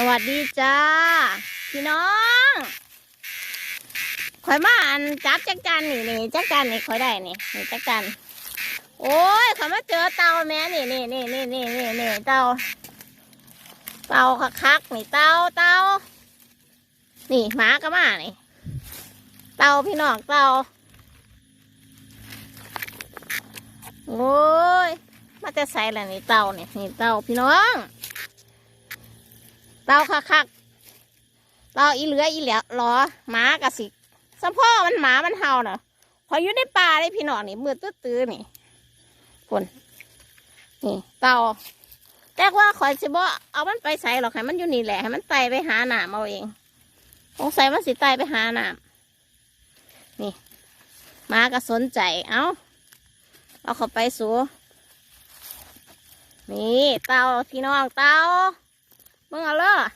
สวัสดีจ้า พี่น้องข่อยมาอันจับจักจันนี่นี่จักจันนี่ข่อยได้นี่นี่จักจันโอ้ยข่อยมาเจอเต่าแม่นี่นี่นี่นี่นี่นี่นี่เต่าเต่าคักๆนี่เต่าเต่านี่หมาก็มานี่เต่าพี่น้องเต่าโอ้ยมาจะใส่แล้วนี่เต่านี่นี่เต่าพี่น้อง เต่าคักๆเต่าอีเหลืออีเหลือหรอหมากระสิสะพ่อมันหมามันเห่าเนาะพอยอยู่ในป่าได้พี่น้องนี่มืดตื้อๆนี่คนนี่เต่าแต่ว่าข่อยสิบ่เอามันไปใส่หรอกให้มันอยู่นี่แหละให้มันไต่ไปหาหนามเอาเองสงสัยมันสิไต่ไปหาหนามนี่หมาก็สนใจเอาเอาเข้าไปสูนี่เต่าพี่น้องเต่า 问阿乐